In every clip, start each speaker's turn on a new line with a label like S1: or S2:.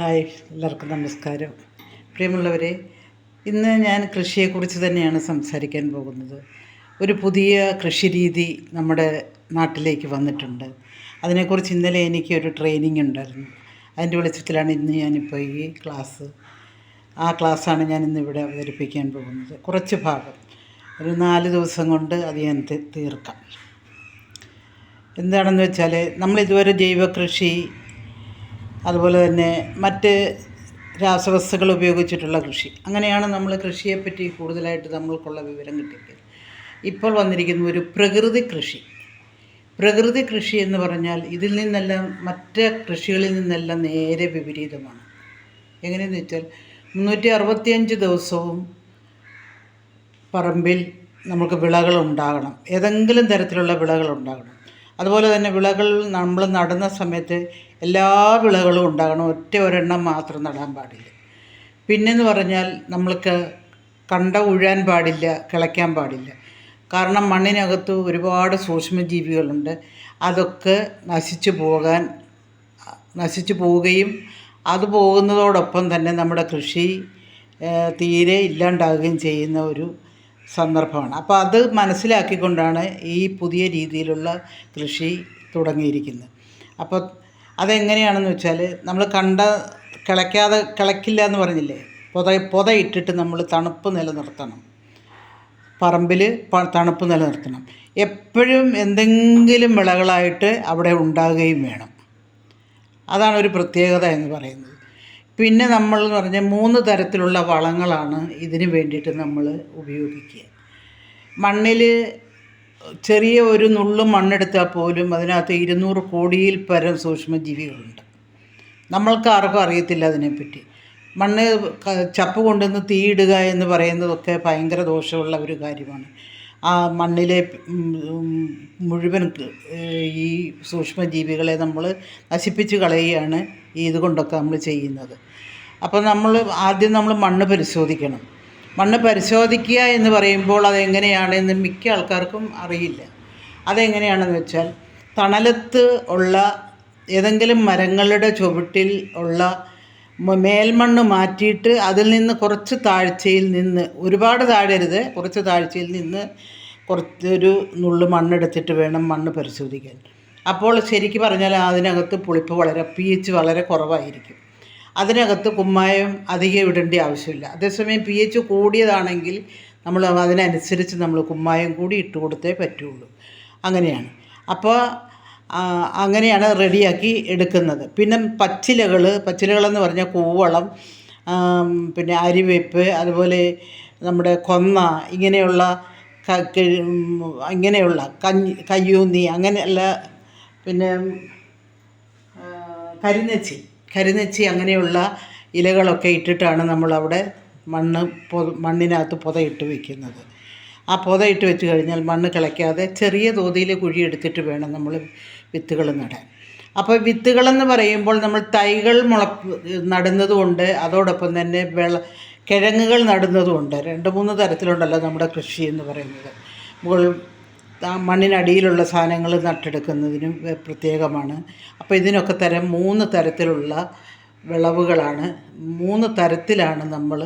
S1: Hi എല്ലാവർക്കും നമസ്കാരം. പ്രിയമുള്ളവരെ ഇന്ന് ഞാൻ കൃഷിയെക്കുറിച്ച് തന്നെയാണ് സംസാരിക്കാൻ പോകുന്നത്. ഒരു പുതിയ കൃഷി രീതി നമ്മുടെ നാട്ടിലേക്ക് വന്നിട്ടുണ്ട്. അതിനെക്കുറിച്ച് ഇന്നലെ എനിക്ക് ഒരു ട്രെയിനിങ് ഉണ്ടായിരുന്നു. അതിന്റെ വെളിച്ചത്തിലാണ് ഇന്ന് ഞാനിപ്പോൾ ഈ ക്ലാസ് ആ ക്ലാസ്സാണ് ഞാൻ ഇന്ന് ഇവിടെ അവതരിപ്പിക്കാൻ പോകുന്നത്. കുറച്ച് ഭാഗം. ഒരു നാല് ദിവസം കൊണ്ട് അത് ഞാൻ തീർക്കാം. എന്താണെന്ന് വെച്ചാൽ നമ്മളിതുവരെ ജൈവ കൃഷി അതുപോലെ തന്നെ മറ്റ് രാസവസ്തുക്കൾ ഉപയോഗിച്ചിട്ടുള്ള കൃഷി. അങ്ങനെയാണ് നമ്മൾ കൃഷിയെപ്പറ്റി കൂടുതലായിട്ട് നമ്മൾക്കുള്ള വിവരം കിട്ടിയത്. ഇപ്പോൾ വന്നിരിക്കുന്ന ഒരു പ്രകൃതി കൃഷി. പ്രകൃതി കൃഷി എന്ന് പറഞ്ഞാൽ ഇതിൽ നിന്നെല്ലാം മറ്റ് കൃഷികളിൽ നിന്നെല്ലാം നേരെ വിപരീതമാണ്. എങ്ങനെയെന്ന് വെച്ചാൽ മുന്നൂറ്റി അറുപത്തിയഞ്ച് ദിവസവും പറമ്പിൽ നമുക്ക് വിളകൾ ഉണ്ടാകണം. ഏതെങ്കിലും തരത്തിലുള്ള വിളകൾ ഉണ്ടാകണം. അതുപോലെ തന്നെ വിളകൾ നമ്മൾ നടുന്ന സമയത്ത് എല്ലാ വിളകളും ഉണ്ടാകണം. ഒറ്റ ഒരെണ്ണം മാത്രം നടാൻ പാടില്ല. പിന്നെന്ന് പറഞ്ഞാൽ നമ്മൾക്ക് കണ്ട ഉഴാൻ പാടില്ല കിളയ്ക്കാൻ പാടില്ല. കാരണം മണ്ണിനകത്ത് ഒരുപാട് സൂക്ഷ്മജീവികളുണ്ട്. അതൊക്കെ നശിച്ചു പോകാൻ നശിച്ചു പോവുകയും അത് പോകുന്നതോടൊപ്പം തന്നെ നമ്മുടെ കൃഷി തീരെ ഇല്ലാണ്ടാവുകയും ചെയ്യുന്ന ഒരു സന്ദർഭമാണ്. അപ്പോൾ അത് മനസ്സിലാക്കിക്കൊണ്ടാണ് ഈ പുതിയ രീതിയിലുള്ള കൃഷി തുടങ്ങിയിരിക്കുന്നത്. അപ്പോൾ അതെങ്ങനെയാണെന്ന് വെച്ചാൽ നമ്മൾ കണ്ട കിളയ്ക്കാതെ കിളയ്ക്കില്ല എന്ന് പറഞ്ഞില്ലേ? പൊത പൊത ഇട്ടിട്ട് നമ്മൾ തണുപ്പ് നിലനിർത്തണം. പറമ്പിൽ തണുപ്പ് നിലനിർത്തണം. എപ്പോഴും എന്തെങ്കിലും വിളകളായിട്ട് അവിടെ ഉണ്ടാകുകയും വേണം. അതാണ് ഒരു പ്രത്യേകത എന്ന് പറയുന്നത്. പിന്നെ നമ്മൾ എന്ന് പറഞ്ഞാൽ മൂന്ന് തരത്തിലുള്ള വളങ്ങളാണ് ഇതിന് വേണ്ടിയിട്ട് നമ്മൾ ഉപയോഗിക്കുക. മണ്ണിൽ ചെറിയ ഒരു നുള്ളു മണ്ണെടുത്താൽ പോലും അതിനകത്ത് ഇരുന്നൂറ് കോടിയിൽ പരം സൂക്ഷ്മജീവികളുണ്ട്. നമ്മൾക്ക് ആർക്കും അറിയത്തില്ല അതിനെപ്പറ്റി. മണ്ണ് ചപ്പ് കൊണ്ടുവന്ന് തീയിടുക എന്ന് പറയുന്നതൊക്കെ ഭയങ്കര ദോഷമുള്ള ഒരു കാര്യമാണ്. ആ മണ്ണിലെ മുഴുവൻ ഈ സൂക്ഷ്മജീവികളെ നമ്മൾ നശിപ്പിച്ച് കളയുകയാണ് ഈ ഇതുകൊണ്ടൊക്കെ നമ്മൾ ചെയ്യുന്നത്. അപ്പോൾ നമ്മൾ ആദ്യം നമ്മൾ മണ്ണ് പരിശോധിക്കണം. മണ്ണ് പരിശോധിക്കുക എന്ന് പറയുമ്പോൾ അതെങ്ങനെയാണെന്ന് മിക്ക ആൾക്കാർക്കും അറിയില്ല. അതെങ്ങനെയാണെന്ന് വെച്ചാൽ തണലത്ത് ഉള്ള ഏതെങ്കിലും മരങ്ങളുടെ ചുവട്ടിൽ ഉള്ള മേൽമണ്ണ് മാറ്റിയിട്ട് അതിൽ നിന്ന് കുറച്ച് താഴ്ചയിൽ നിന്ന് ഒരുപാട് താഴരുത് കുറച്ച് താഴ്ചയിൽ നിന്ന് കുറച്ചൊരു നുള്ളു മണ്ണെടുത്തിട്ട് വേണം മണ്ണ് പരിശോധിക്കാൻ. അപ്പോൾ ശരിക്ക് പറഞ്ഞാൽ അതിനകത്ത് പുളിപ്പ് വളരെ പി എച്ച് വളരെ കുറവായിരിക്കും. അതിനകത്ത് കുമ്മായം അധികം ഇടേണ്ട ആവശ്യമില്ല. അതേസമയം പി എച്ച് കൂടിയതാണെങ്കിൽ നമ്മൾ അതിനനുസരിച്ച് നമ്മൾ കുമ്മായം കൂടി ഇട്ട് കൊടുത്തേ പറ്റുള്ളൂ. അങ്ങനെയാണ്. അപ്പോൾ അങ്ങനെയാണ് റെഡിയാക്കി എടുക്കുന്നത്. പിന്നെ പച്ചിലകൾ പച്ചിലകളെന്ന് പറഞ്ഞാൽ കൂവളം പിന്നെ അരിവേപ്പ് അതുപോലെ നമ്മുടെ കൊന്ന ഇങ്ങനെയുള്ള ഇങ്ങനെയുള്ള കഞ്ഞി കയ്യൂന്നി അങ്ങനെയുള്ള പിന്നെ കരിനച്ചി കരിനച്ചി അങ്ങനെയുള്ള ഇലകളൊക്കെ ഇട്ടിട്ടാണ് നമ്മളവിടെ മണ്ണ് പൊ മണ്ണിനകത്ത് പുതയിട്ട് വെക്കുന്നത്. ആ പൊതയിട്ട് വെച്ച് കഴിഞ്ഞാൽ മണ്ണ് കിളയ്ക്കാതെ ചെറിയ തോതിൽ കുഴിയെടുത്തിട്ട് വേണം നമ്മൾ വിത്തുകൾ നടാൻ. അപ്പോൾ വിത്തുകളെന്ന് പറയുമ്പോൾ നമ്മൾ തൈകൾ മുള നടുന്നതുകൊണ്ട് അതോടൊപ്പം തന്നെ വെള കിഴങ്ങുകൾ നടുന്നതുകൊണ്ട് രണ്ട് മൂന്ന് തരത്തിലുണ്ടല്ലോ നമ്മുടെ കൃഷി എന്ന് പറയുന്നത്. മുകൾ മണ്ണിനടിയിലുള്ള സാധനങ്ങൾ നട്ടെടുക്കുന്നതിനും പ്രത്യേകമാണ്. അപ്പോൾ ഇതിനൊക്കെ തരം മൂന്ന് തരത്തിലുള്ള വിളവുകളാണ്. മൂന്ന് തരത്തിലാണ് നമ്മൾ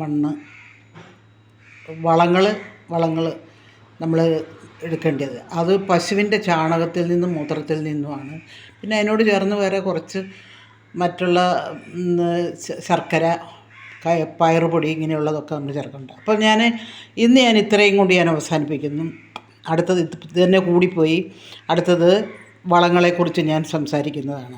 S1: മണ്ണ് വളങ്ങൾ വളങ്ങൾ നമ്മൾ എടുക്കേണ്ടത്. അത് പശുവിന്റെ ചാണകത്തിൽ നിന്നും മൂത്രത്തിൽ നിന്നുമാണ്. പിന്നെ അതിനോട് ചേർന്ന് വേറെ കുറച്ച് മറ്റുള്ള ശർക്കര പയറുപൊടി ഇങ്ങനെയുള്ളതൊക്കെ നമ്മൾ ചേർക്കുന്നുണ്ട് അപ്പോൾ ഞാൻ ഇന്ന് ഞാൻ ഇത്രയും കൊണ്ട് ഞാൻ അവസാനിപ്പിക്കുന്നു. അടുത്തത് ഇത് തന്നെ കൂടിപ്പോയി. അടുത്തത് വളങ്ങളെക്കുറിച്ച് ഞാൻ സംസാരിക്കുന്നതാണ്.